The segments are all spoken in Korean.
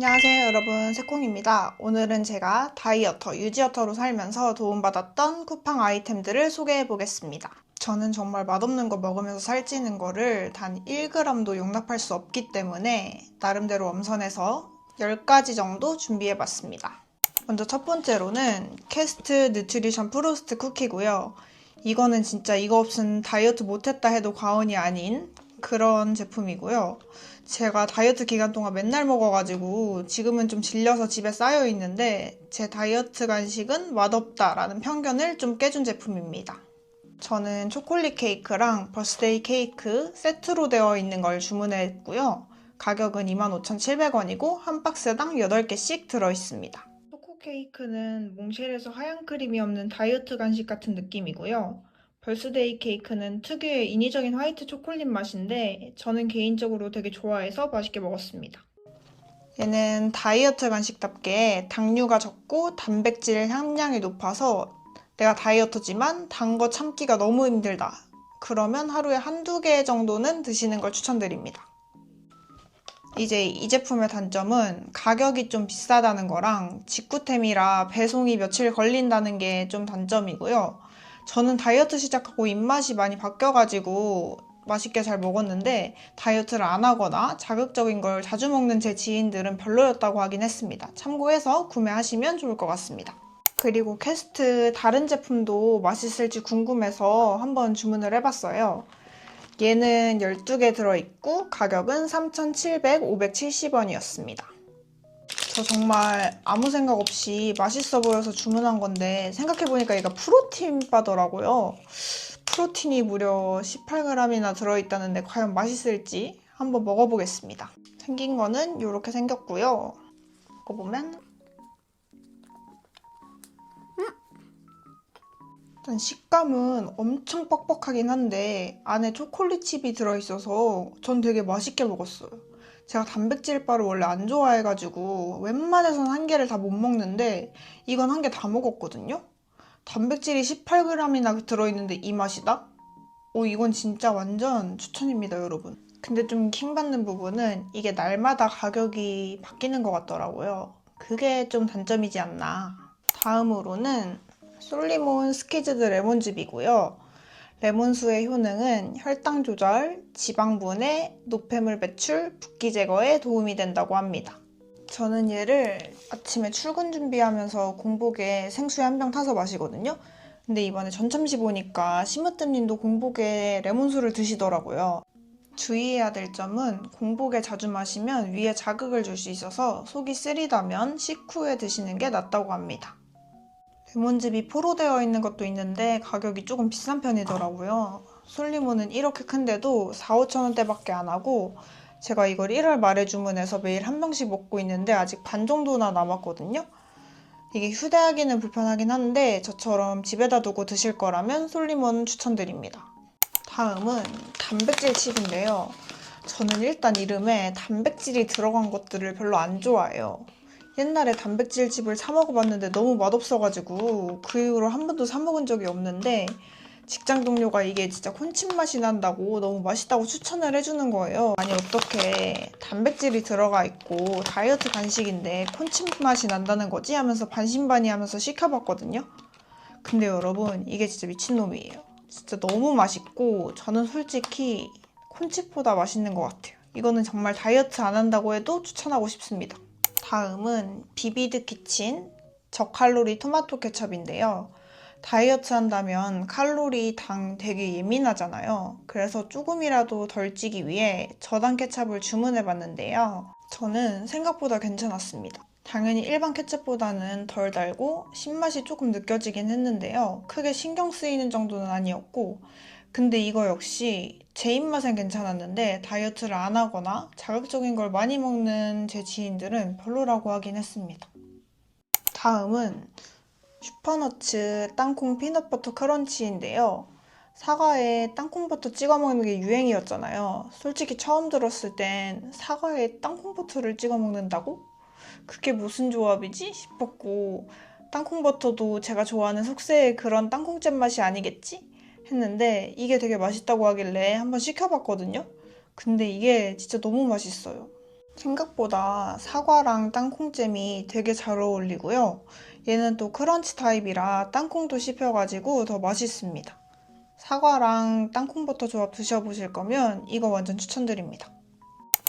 안녕하세요 여러분 새콩입니다. 오늘은 제가 다이어터, 유지어터로 살면서 도움받았던 쿠팡 아이템들을 소개해 보겠습니다. 저는 정말 맛없는 거 먹으면서 살찌는 거를 단 1g도 용납할 수 없기 때문에 나름대로 엄선해서 10가지 정도 준비해 봤습니다. 먼저 첫 번째로는 캐스트 뉴트리션 프로스트 쿠키고요. 이거는 진짜 이거 없으면 다이어트 못했다 해도 과언이 아닌 그런 제품이고요. 제가 다이어트 기간 동안 맨날 먹어가지고 지금은 좀 질려서 집에 쌓여 있는데 제 다이어트 간식은 맛없다라는 편견을 좀 깨준 제품입니다. 저는 초콜릿 케이크랑 버스데이 케이크 세트로 되어 있는 걸 주문했고요. 가격은 25,700원이고 한 박스당 8개씩 들어있습니다. 초코 케이크는 몽쉘에서 하얀 크림이 없는 다이어트 간식 같은 느낌이고요. 벌스데이 케이크는 특유의 인위적인 화이트 초콜릿 맛인데 저는 개인적으로 되게 좋아해서 맛있게 먹었습니다. 얘는 다이어트 간식답게 당류가 적고 단백질 함량이 높아서 내가 다이어터지만 단 거 참기가 너무 힘들다. 그러면 하루에 한두 개 정도는 드시는 걸 추천드립니다. 이제 이 제품의 단점은 가격이 좀 비싸다는 거랑 직구템이라 배송이 며칠 걸린다는 게 좀 단점이고요. 저는 다이어트 시작하고 입맛이 많이 바뀌어가지고 맛있게 잘 먹었는데 다이어트를 안 하거나 자극적인 걸 자주 먹는 제 지인들은 별로였다고 하긴 했습니다. 참고해서 구매하시면 좋을 것 같습니다. 그리고 캐스트 다른 제품도 맛있을지 궁금해서 한번 주문을 해봤어요. 얘는 12개 들어있고 가격은 3,700, 570원이었습니다. 저 정말 아무 생각 없이 맛있어 보여서 주문한 건데 생각해보니까 얘가 프로틴 바더라고요. 프로틴이 무려 18g이나 들어있다는데 과연 맛있을지 한번 먹어보겠습니다. 생긴 거는 이렇게 생겼고요. 먹어보면 일단 식감은 엄청 뻑뻑하긴 한데 안에 초콜릿 칩이 들어있어서 전 되게 맛있게 먹었어요. 제가 단백질 바를 원래 안 좋아해가지고 웬만해선 한 개를 다 못 먹는데 이건 한 개 다 먹었거든요. 단백질이 18g이나 들어있는데 이 맛이다? 오 이건 진짜 완전 추천입니다 여러분. 근데 좀 킹받는 부분은 이게 날마다 가격이 바뀌는 것 같더라고요. 그게 좀 단점이지 않나. 다음으로는 솔리몬 스키즈드 레몬즙이고요. 레몬수의 효능은 혈당 조절, 지방 분해, 노폐물 배출, 붓기 제거에 도움이 된다고 합니다. 저는 얘를 아침에 출근 준비하면서 공복에 생수에 한 병 타서 마시거든요. 근데 이번에 전참시 보니까 심으뜸님도 공복에 레몬수를 드시더라고요. 주의해야 될 점은 공복에 자주 마시면 위에 자극을 줄 수 있어서 속이 쓰리다면 식후에 드시는 게 낫다고 합니다. 레몬즙이 포로되어 있는 것도 있는데 가격이 조금 비싼 편이더라고요. 솔리몬은 이렇게 큰데도 4, 5천 원대밖에 안 하고 제가 이걸 1월 말에 주문해서 매일 한 병씩 먹고 있는데 아직 반 정도나 남았거든요. 이게 휴대하기는 불편하긴 한데 저처럼 집에다 두고 드실 거라면 솔리몬 추천드립니다. 다음은 단백질 칩인데요. 저는 일단 이름에 단백질이 들어간 것들을 별로 안 좋아해요. 옛날에 단백질 칩을 사 먹어봤는데 너무 맛없어가지고 그 이후로 한 번도 사 먹은 적이 없는데 직장 동료가 이게 진짜 콘칩 맛이 난다고 너무 맛있다고 추천을 해주는 거예요. 아니 어떻게 단백질이 들어가 있고 다이어트 간식인데 콘칩 맛이 난다는 거지 하면서 반신반의하면서 시켜봤거든요. 근데 여러분 이게 진짜 미친놈이에요. 진짜 너무 맛있고 저는 솔직히 콘칩보다 맛있는 것 같아요. 이거는 정말 다이어트 안 한다고 해도 추천하고 싶습니다. 다음은 비비드 키친 저칼로리 토마토 케첩인데요. 다이어트 한다면 칼로리, 당 되게 예민하잖아요. 그래서 조금이라도 덜 찌기 위해 저당 케첩을 주문해 봤는데요. 저는 생각보다 괜찮았습니다. 당연히 일반 케첩보다는 덜 달고 신맛이 조금 느껴지긴 했는데요. 크게 신경 쓰이는 정도는 아니었고 근데 이거 역시 제 입맛엔 괜찮았는데 다이어트를 안 하거나 자극적인 걸 많이 먹는 제 지인들은 별로라고 하긴 했습니다. 다음은 슈퍼너츠 땅콩 피넛버터 크런치인데요. 사과에 땅콩버터 찍어 먹는 게 유행이었잖아요. 솔직히 처음 들었을 땐 사과에 땅콩버터를 찍어 먹는다고? 그게 무슨 조합이지? 싶었고 땅콩버터도 제가 좋아하는 속세의 그런 땅콩잼 맛이 아니겠지? 했는데 이게 되게 맛있다고 하길래 한번 시켜봤거든요. 근데 이게 진짜 너무 맛있어요. 생각보다 사과랑 땅콩잼이 되게 잘 어울리고요. 얘는 또 크런치 타입이라 땅콩도 씹혀가지고 더 맛있습니다. 사과랑 땅콩버터 조합 드셔보실 거면 이거 완전 추천드립니다.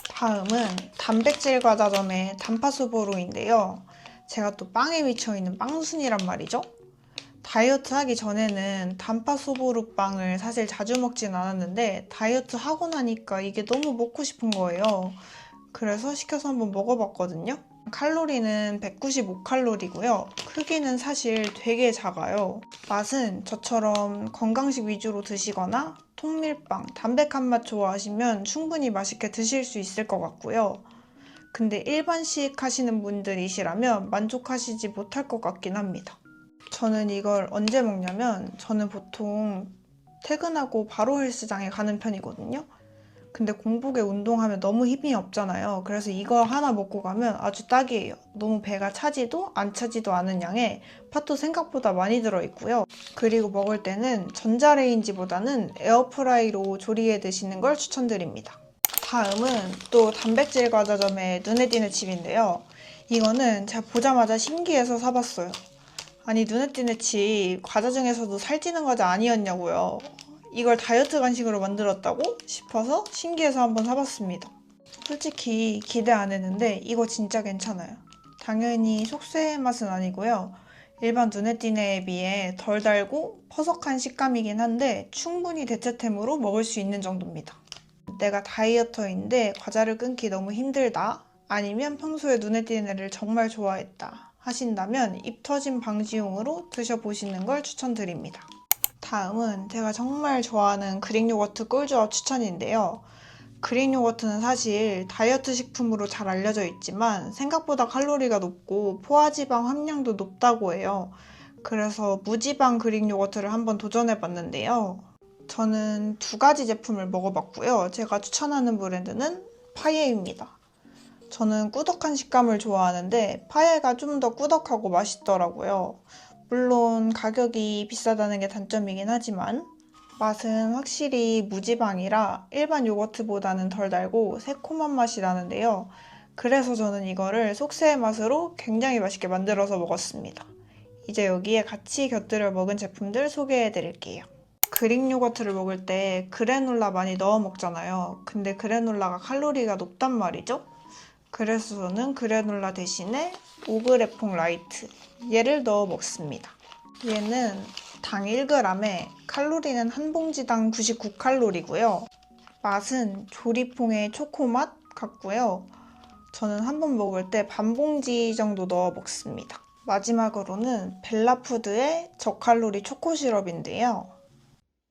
다음은 단백질 과자점의 단파수보로인데요. 제가 또 빵에 미쳐있는 빵순이란 말이죠. 다이어트 하기 전에는 단파수보루 빵을 사실 자주 먹진 않았는데 다이어트 하고 나니까 이게 너무 먹고 싶은 거예요. 그래서 시켜서 한번 먹어봤거든요. 칼로리는 195칼로리고요. 크기는 사실 되게 작아요. 맛은 저처럼 건강식 위주로 드시거나 통밀빵, 담백한 맛 좋아하시면 충분히 맛있게 드실 수 있을 것 같고요. 근데 일반식 하시는 분들이시라면 만족하시지 못할 것 같긴 합니다. 저는 이걸 언제 먹냐면 저는 보통 퇴근하고 바로 헬스장에 가는 편이거든요. 근데 공복에 운동하면 너무 힘이 없잖아요. 그래서 이거 하나 먹고 가면 아주 딱이에요. 너무 배가 차지도 안 차지도 않은 양에 팥도 생각보다 많이 들어있고요. 그리고 먹을 때는 전자레인지보다는 에어프라이로 조리해 드시는 걸 추천드립니다. 다음은 또 단백질 과자점의 눈에 띄는 칩인데요. 이거는 제가 보자마자 신기해서 사봤어요. 아니 눈에 띄는 칩 과자 중에서도 살찌는 과자 아니었냐고요. 이걸 다이어트 간식으로 만들었다고 싶어서 신기해서 한번 사봤습니다. 솔직히 기대 안 했는데 이거 진짜 괜찮아요. 당연히 속세의 맛은 아니고요. 일반 눈에 띄네에 비해 덜 달고 퍼석한 식감이긴 한데 충분히 대체템으로 먹을 수 있는 정도입니다. 내가 다이어터인데 과자를 끊기 너무 힘들다. 아니면 평소에 눈에 띄는 애를 정말 좋아했다. 하신다면 입 터짐 방지용으로 드셔보시는 걸 추천드립니다. 다음은 제가 정말 좋아하는 그릭 요거트 꿀조합 추천인데요. 그릭 요거트는 사실 다이어트 식품으로 잘 알려져 있지만 생각보다 칼로리가 높고 포화지방 함량도 높다고 해요. 그래서 무지방 그릭 요거트를 한번 도전해 봤는데요. 저는 두 가지 제품을 먹어봤고요. 제가 추천하는 브랜드는 파예입니다. 저는 꾸덕한 식감을 좋아하는데 파예가 좀 더 꾸덕하고 맛있더라고요. 물론 가격이 비싸다는 게 단점이긴 하지만 맛은 확실히 무지방이라 일반 요거트보다는 덜 달고 새콤한 맛이 나는데요. 그래서 저는 이거를 속세의 맛으로 굉장히 맛있게 만들어서 먹었습니다. 이제 여기에 같이 곁들여 먹은 제품들 소개해 드릴게요. 그릭 요거트를 먹을 때 그래놀라 많이 넣어 먹잖아요. 근데 그래놀라가 칼로리가 높단 말이죠. 그래서 저는 그래놀라 대신에 오그레퐁 라이트 얘를 넣어 먹습니다. 얘는 당 1g에 칼로리는 한 봉지당 99칼로리고요. 맛은 조리퐁의 초코맛 같고요. 저는 한 번 먹을 때 반 봉지 정도 넣어 먹습니다. 마지막으로는 벨라푸드의 저칼로리 초코 시럽인데요.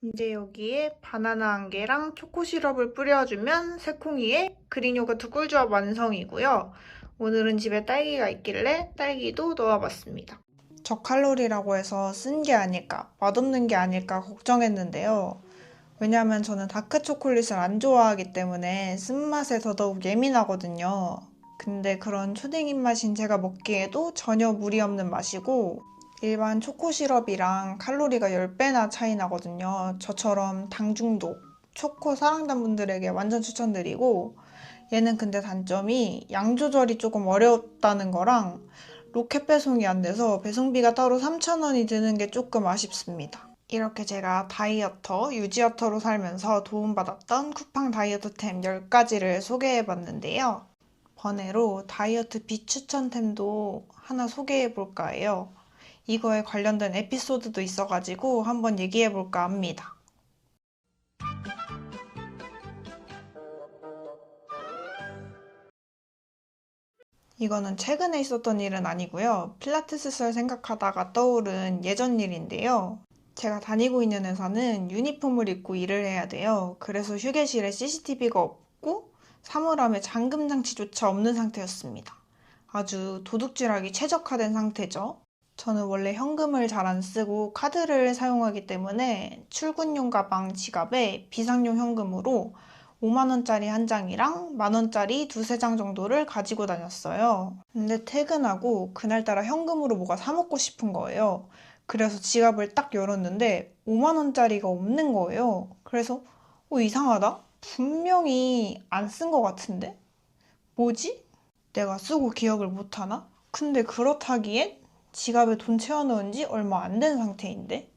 이제 여기에 바나나 한 개랑 초코 시럽을 뿌려주면 새콩이의 그릭 요거트 꿀조합 완성이고요. 오늘은 집에 딸기가 있길래 딸기도 넣어봤습니다. 저칼로리라고 해서 쓴 게 아닐까, 맛없는 게 아닐까 걱정했는데요. 왜냐하면 저는 다크 초콜릿을 안 좋아하기 때문에 쓴맛에 더더욱 예민하거든요. 근데 그런 초딩 입맛인 제가 먹기에도 전혀 무리 없는 맛이고 일반 초코 시럽이랑 칼로리가 10배나 차이 나거든요. 저처럼 당 중독, 초코 사랑단 분들에게 완전 추천드리고 얘는 근데 단점이 양 조절이 조금 어렵다는 거랑 로켓 배송이 안 돼서 배송비가 따로 3,000원이 드는 게 조금 아쉽습니다. 이렇게 제가 다이어터, 유지어터로 살면서 도움받았던 쿠팡 다이어트템 10가지를 소개해봤는데요. 번외로 다이어트 비추천템도 하나 소개해볼까 해요. 이거에 관련된 에피소드도 있어가지고 한번 얘기해볼까 합니다. 이거는 최근에 있었던 일은 아니고요. 필라테스를 생각하다가 떠오른 예전 일인데요. 제가 다니고 있는 회사는 유니폼을 입고 일을 해야 돼요. 그래서 휴게실에 CCTV가 없고 사물함에 잠금 장치조차 없는 상태였습니다. 아주 도둑질하기 최적화된 상태죠. 저는 원래 현금을 잘 안 쓰고 카드를 사용하기 때문에 출근용 가방 지갑에 비상용 현금으로 5만원짜리 한 장이랑 만원짜리 두세 장 정도를 가지고 다녔어요. 근데 퇴근하고 그날따라 현금으로 뭐가 사먹고 싶은 거예요. 그래서 지갑을 딱 열었는데 5만원짜리가 없는 거예요. 그래서 어, 이상하다? 분명히 안 쓴 것 같은데? 뭐지? 내가 쓰고 기억을 못하나? 근데 그렇다기엔 지갑에 돈 채워넣은 지 얼마 안 된 상태인데?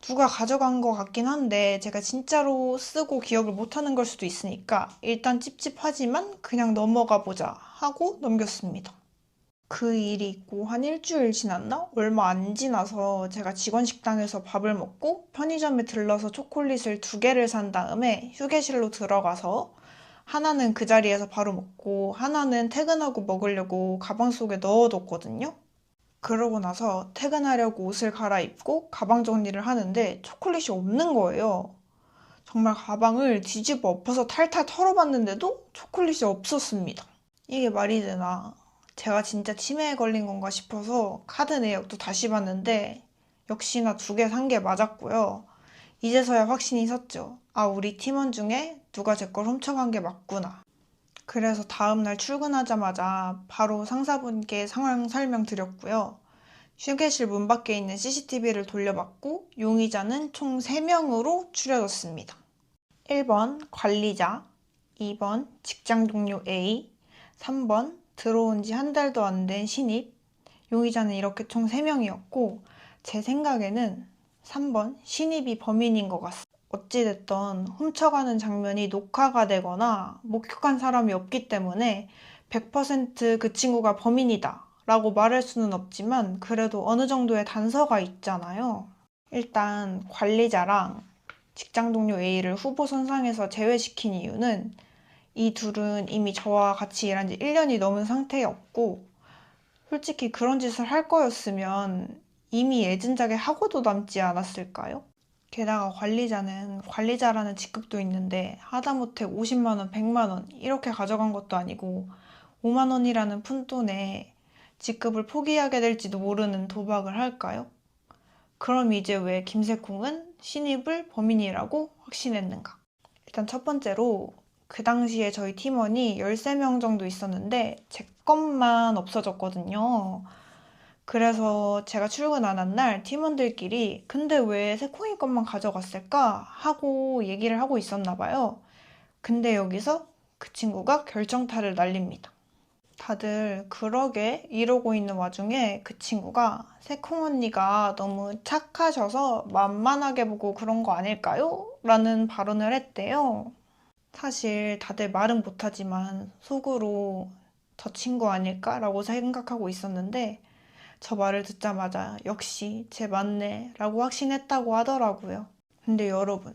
누가 가져간 것 같긴 한데 제가 진짜로 쓰고 기억을 못하는 걸 수도 있으니까 일단 찝찝하지만 그냥 넘어가 보자 하고 넘겼습니다. 그 일이 있고 한 일주일 지났나? 얼마 안 지나서 제가 직원 식당에서 밥을 먹고 편의점에 들러서 초콜릿을 두 개를 산 다음에 휴게실로 들어가서 하나는 그 자리에서 바로 먹고 하나는 퇴근하고 먹으려고 가방 속에 넣어뒀거든요. 그러고 나서 퇴근하려고 옷을 갈아입고 가방 정리를 하는데 초콜릿이 없는 거예요. 정말 가방을 뒤집어 엎어서 탈탈 털어봤는데도 초콜릿이 없었습니다. 이게 말이 되나? 제가 진짜 치매에 걸린 건가 싶어서 카드 내역도 다시 봤는데 역시나 두 개 산 게 맞았고요. 이제서야 확신이 섰죠. 아, 우리 팀원 중에 누가 제 걸 훔쳐간 게 맞구나. 그래서 다음날 출근하자마자 바로 상사분께 상황 설명 드렸고요. 휴게실 문 밖에 있는 CCTV를 돌려봤고 용의자는 총 3명으로 추려졌습니다. 1번 관리자, 2번 직장 동료 A, 3번 들어온 지 한 달도 안 된 신입. 용의자는 이렇게 총 3명이었고 제 생각에는 3번 신입이 범인인 것 같습니다. 어찌됐던 훔쳐가는 장면이 녹화가 되거나 목격한 사람이 없기 때문에 100%그 친구가 범인이다 라고 말할 수는 없지만 그래도 어느 정도의 단서가 있잖아요. 일단 관리자랑 직장 동료 A를 후보 선상에서 제외시킨 이유는 이 둘은 이미 저와 같이 일한 지 1년이 넘은 상태였고 솔직히 그런 짓을 할 거였으면 이미 애진작에 하고도 남지 않았을까요? 게다가 관리자는 관리자라는 직급도 있는데 하다못해 50만 원, 100만 원 이렇게 가져간 것도 아니고 5만 원이라는 푼돈에 직급을 포기하게 될지도 모르는 도박을 할까요? 그럼 이제 왜 김세콩은 신입을 범인이라고 확신했는가? 일단 첫 번째로 그 당시에 저희 팀원이 13명 정도 있었는데 제 것만 없어졌거든요. 그래서 제가 출근 안 한 날 팀원들끼리 근데 왜 세콩이 것만 가져갔을까? 하고 얘기를 하고 있었나 봐요. 근데 여기서 그 친구가 결정타를 날립니다. 다들 그러게 이러고 있는 와중에 그 친구가 세콩 언니가 너무 착하셔서 만만하게 보고 그런 거 아닐까요? 라는 발언을 했대요. 사실 다들 말은 못하지만 속으로 저 친구 아닐까라고 생각하고 있었는데 저 말을 듣자마자 역시 제 맞네 라고 확신했다고 하더라고요. 근데 여러분,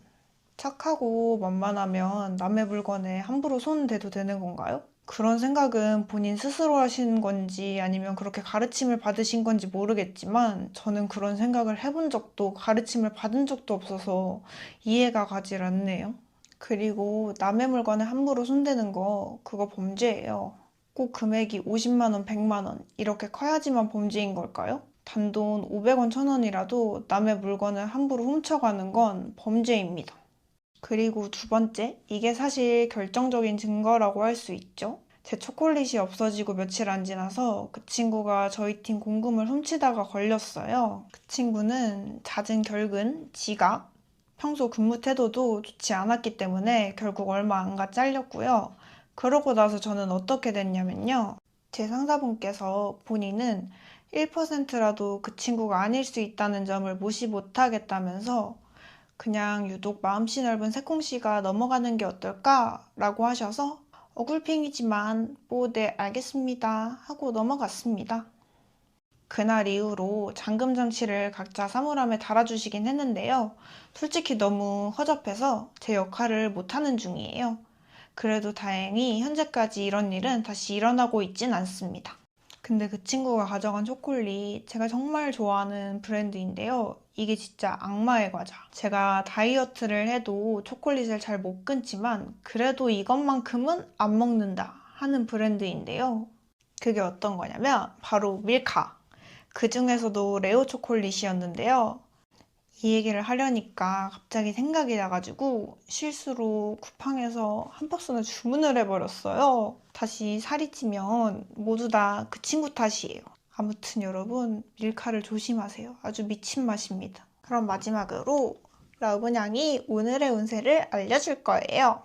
착하고 만만하면 남의 물건에 함부로 손 대도 되는 건가요? 그런 생각은 본인 스스로 하신 건지 아니면 그렇게 가르침을 받으신 건지 모르겠지만 저는 그런 생각을 해본 적도 가르침을 받은 적도 없어서 이해가 가질 않네요. 그리고 남의 물건에 함부로 손대는 거 그거 범죄예요. 꼭 금액이 50만 원, 100만 원 이렇게 커야지만 범죄인 걸까요? 단돈 500원, 1000원이라도 남의 물건을 함부로 훔쳐가는 건 범죄입니다. 그리고 두 번째, 이게 사실 결정적인 증거라고 할 수 있죠. 제 초콜릿이 없어지고 며칠 안 지나서 그 친구가 저희 팀 공금을 훔치다가 걸렸어요. 그 친구는 잦은 결근, 지각, 평소 근무 태도도 좋지 않았기 때문에 결국 얼마 안가 잘렸고요. 그러고 나서 저는 어떻게 됐냐면요. 제 상사분께서 본인은 1%라도 그 친구가 아닐 수 있다는 점을 무시 못하겠다면서 그냥 유독 마음씨 넓은 새콩씨가 넘어가는 게 어떨까라고 하셔서 어굴핑이지만 뭐 네 알겠습니다 하고 넘어갔습니다. 그날 이후로 잠금 장치를 각자 사물함에 달아주시긴 했는데요. 솔직히 너무 허접해서 제 역할을 못하는 중이에요. 그래도 다행히 현재까지 이런 일은 다시 일어나고 있진 않습니다. 근데 그 친구가 가져간 초콜릿 제가 정말 좋아하는 브랜드인데요. 이게 진짜 악마의 과자. 제가 다이어트를 해도 초콜릿을 잘 못 끊지만 그래도 이것만큼은 안 먹는다 하는 브랜드인데요. 그게 어떤 거냐면 바로 밀카. 그 중에서도 레오 초콜릿이었는데요. 이 얘기를 하려니까 갑자기 생각이 나가지고 실수로 쿠팡에서 한 박스는 주문을 해버렸어요. 다시 살이 찌면 모두 다 그 친구 탓이에요. 아무튼 여러분 밀카를 조심하세요. 아주 미친 맛입니다. 그럼 마지막으로 러브냥이 오늘의 운세를 알려줄 거예요.